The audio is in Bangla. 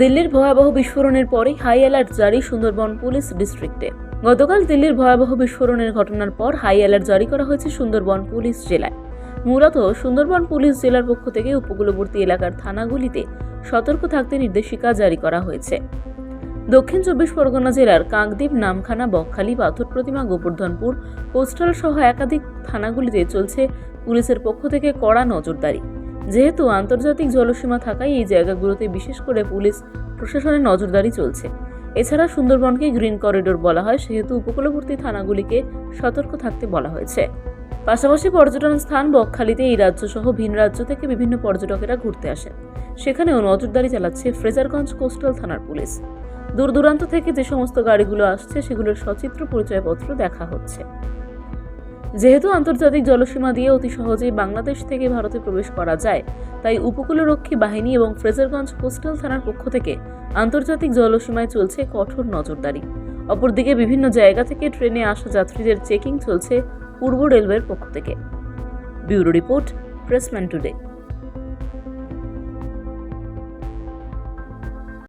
দিল্লির ভয়াবহ বিস্ফোরণের পরেই হাই অ্যালার্ট জারি সুন্দরবন পুলিশ ডিস্ট্রিক্টে। গতকাল দিল্লির ভয়াবহ বিস্ফোরণের ঘটনার পর হাই অ্যালার্ট জারি করা হয়েছে সুন্দরবন পুলিশ জেলায়। মূলত সুন্দরবন পুলিশ জেলার পক্ষ থেকে উপকূলবর্তী এলাকার থানাগুলিতে সতর্ক থাকতে নির্দেশিকা জারি করা হয়েছে। দক্ষিণ চব্বিশ পরগনা জেলার কাকদ্বীপ, নামখানা, বকখালি, পাথর প্রতিমা, গোবর্ধনপুর, কোস্টাল সহ একাধিক থানাগুলিতে চলছে পুলিশের পক্ষ থেকে কড়া নজরদারি। যেহেতু আন্তর্জাতিক জলসীমা থাকায় এই জায়গাগুলোতে বিশেষ করে পুলিশ প্রশাসনের নজরদারি চলছে। এছাড়া সুন্দরবনকে গ্রিন করিডোর বলা হয়, সেহেতু উপকূলবর্তী থানাগুলিকে সতর্ক থাকতে বলা হয়েছে। পাশাপাশি পর্যটন স্থান বকখালিতে এই রাজ্য সহ ভিন রাজ্য থেকে বিভিন্ন পর্যটকেরা ঘুরতে আসেন। সেখানেও নজরদারি চালাচ্ছে ফ্রেজারগঞ্জ কোস্টাল থানার পুলিশ। দূর দূরান্ত থেকে যে সমস্ত গাড়িগুলো আসছে, সেগুলোর সচিত্র পরিচয়পত্র দেখা হচ্ছে। যেহেতু আন্তর্জাতিক জলসীমা দিয়ে অতি সহজেই বাংলাদেশ থেকে ভারতে প্রবেশ করা যায়, তাই উপকূলরক্ষী বাহিনী এবং ফ্রেজারগঞ্জ কোস্টাল থানার পক্ষ থেকে আন্তর্জাতিক জলসীমায় চলছে কঠোর নজরদারি। অপরদিকে বিভিন্ন জায়গা থেকে ট্রেনে আসা যাত্রীদের চেকিং চলছে পূর্ব রেলওয়ের পক্ষ থেকে। Bureau report Pressman today